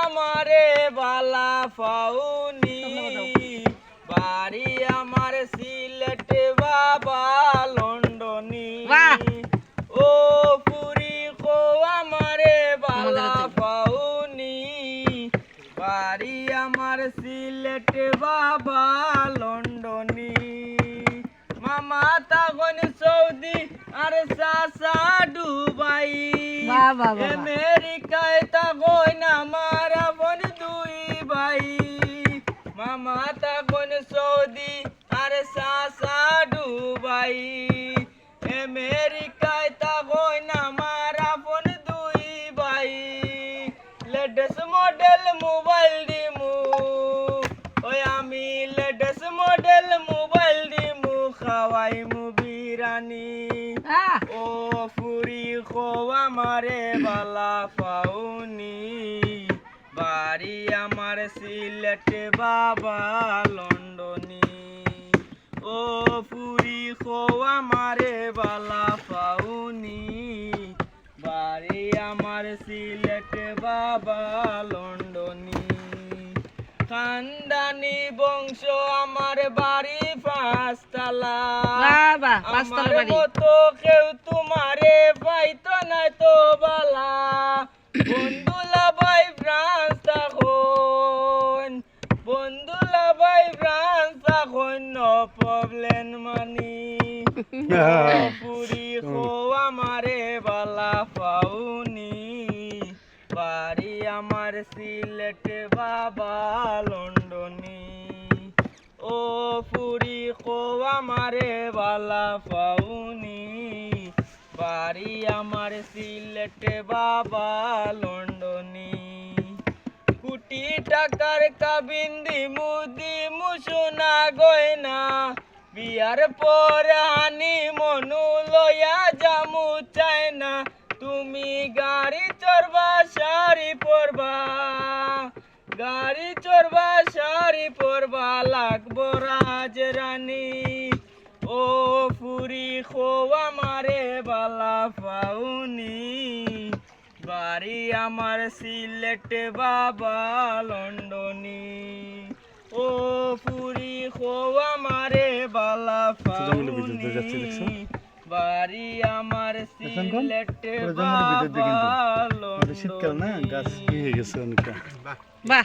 আমারে বালা ফাউনি বাড়ি আমার সিলেট বাবা লন্ডনি! ও পুরি খো আমারে বালা ফাউনি বাড়ি আমার সিলেট বাবা লন্ডনি। মামা তখন সৌদি আর সাসা ডুবাই বাহ, মোবাইল দিমু ওই আমি লেটেস্ট মডেল মোবাইল দিমু খাওয়াই মু বিরানি আহ, ও ফুরি খো আমারে বালা পাউনি বাড়ি আমার সিলেট বাবা লন্ডনি ও ফুরি খো আমারে বালা পাউনি বাড়ি আমার সিলেট বাবা লন্ডনি খানদানি বংশ আমার বাড়ি পাঁচতলা। বাহ, বাহ, আমার মতো কেউ তোমারে পাইতো না তো বালা। বন্ধুলা ভাই ফ্রান্স তখন বন্ধুলা ভাই ফ্রান্স তখন নো প্রবলেম মানি। পুরি খো বাড়ি আমার সিলেট বাবা লন্ডনি। ও পুরি খো আমারে বালা পাউনি বাড়ি আমার সিলেট বাবা লন্ডনি। কোটি টাকার কাবিন্দি মুদি মুসুনা গয়না। বিয়ার পর হানি মনু লয়া জামু চাই না তুমি গাড়ি চড়বা, শাড়ি পরবা। গাড়ি চড়বা, শাড়ি পরবা, লাগবো রাজ রানী। ও পুরি খো আমারে বালা পাউনি বাড়ি আমার সিলেট বাবা লন্ডনি। ও পুরি খো আমারে বালা? পাউনি বাড়ি আমার শীতকাল না গাছ। কি হয়ে গেছে অনেকটা? বাহ।